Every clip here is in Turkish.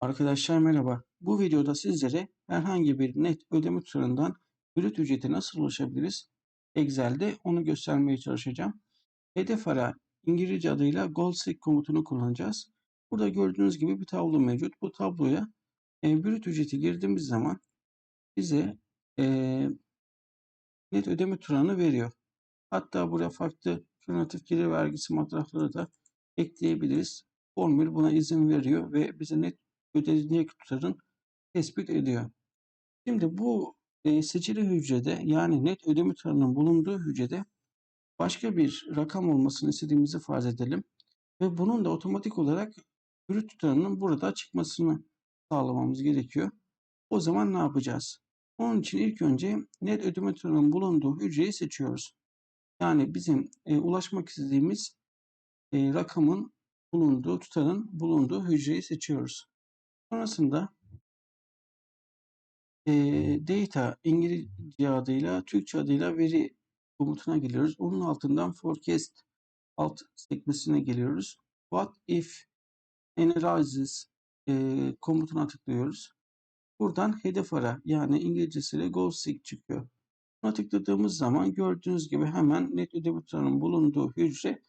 Arkadaşlar merhaba. Bu videoda sizlere herhangi bir net ödeme tutarından brüt ücrete nasıl ulaşabiliriz? Excel'de onu göstermeye çalışacağım. Hedef ara İngilizce adıyla goal seek komutunu kullanacağız. Burada gördüğünüz gibi bir tablo mevcut. Bu tabloya e, brüt ücreti girdiğimiz zaman bize e, net ödeme tutarını veriyor. Hatta buraya farklı kümülatif gelir vergisi matrahları da ekleyebiliriz. Formül buna izin veriyor ve bize net ödenecek tutarın tespit ediyor. Şimdi bu e, seçili hücrede yani net ödeme tutarının bulunduğu hücrede başka bir rakam olmasını istediğimizi farz edelim. Ve bunun da otomatik olarak brüt tutarının burada çıkmasını sağlamamız gerekiyor. O zaman ne yapacağız? Onun için ilk önce net ödeme tutarının bulunduğu hücreyi seçiyoruz. Yani bizim e, ulaşmak istediğimiz e, rakamın bulunduğu, tutarın bulunduğu hücreyi seçiyoruz. Sonrasında e, data İngilizce adıyla, Türkçe adıyla veri komutuna geliyoruz. Onun altından forecast alt sekmesine geliyoruz. What if analyzes e, komutuna tıklıyoruz. Buradan hedef ara yani İngilizcesiyle goal seek çıkıyor. Buna tıkladığımız zaman gördüğünüz gibi hemen net ödeme bulunduğu hücre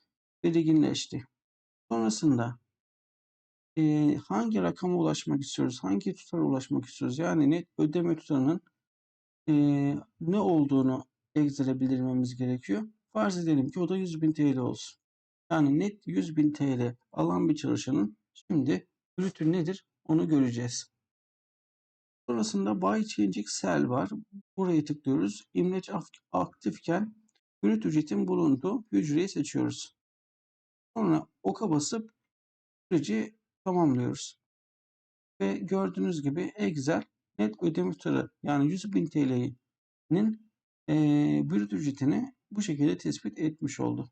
belirginleşti. Sonrasında e, hangi rakama ulaşmak istiyoruz? Hangi tutara ulaşmak istiyoruz? Yani net ödeme tutarının e, ne olduğunu Excel'e bildirmemiz gerekiyor. Farz edelim ki o da 100.000 TL olsun. Yani net 100.000 TL alan bir çalışanın şimdi brütü nedir onu göreceğiz. Sonrasında Buy Changing Cell var. Burayı tıklıyoruz. İmleç aktifken brüt ücretin bulunduğu hücreyi seçiyoruz. Sonra oka basıp süreci tamamlıyoruz. Ve gördüğünüz gibi Excel net ödeme tutarı yani 100.000 TL'nin e, brüt ücretini bu şekilde tespit etmiş oldu.